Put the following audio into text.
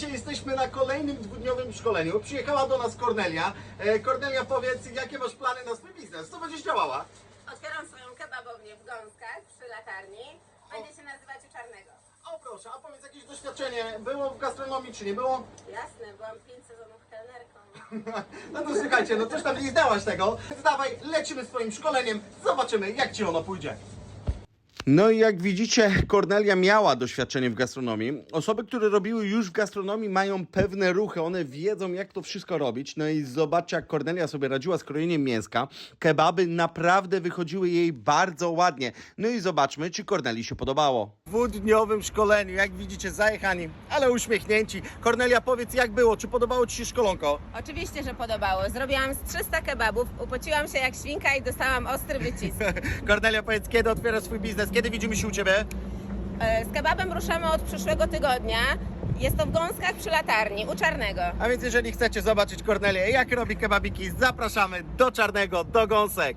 dzisiaj jesteśmy na kolejnym dwudniowym szkoleniu. Przyjechała do nas Kornelia. E, Kornelia, powiedz, jakie masz plany na swój biznes? Co będziesz działała? Otwieram swoją kebabownię w Gąskach przy latarni. Będzie się nazywać u Czarnego. O proszę, a powiedz, jakieś doświadczenie było w gastronomii, czy nie było? Jasne, byłam 5 sezonów kelnerką. No to słuchajcie, no coś tam nie zdałaś tego. Więc dawaj, lecimy swoim szkoleniem, zobaczymy, jak ci ono pójdzie. No i jak widzicie, Kornelia miała doświadczenie w gastronomii. Osoby, które robiły już w gastronomii, mają pewne ruchy, one wiedzą, jak to wszystko robić. No i zobaczcie, jak Kornelia sobie radziła z krojeniem mięska. Kebaby naprawdę wychodziły jej bardzo ładnie. No i zobaczmy, czy Korneli się podobało. W dwudniowym szkoleniu, jak widzicie, zajechani, ale uśmiechnięci. Kornelia, powiedz, jak było? Czy podobało ci się szkolonko? Oczywiście, że podobało. Zrobiłam z 300 kebabów, upociłam się jak świnka i dostałam ostry wycisk. Kornelia, powiedz, kiedy otwierasz swój biznes? Kiedy widzimy się u Ciebie? E, Z kebabem ruszamy od przyszłego tygodnia. Jest to w Gąskach przy latarni, u Czarnego. A więc jeżeli chcecie zobaczyć Kornelię, jak robi kebabiki, zapraszamy do Czarnego, do Gąsek.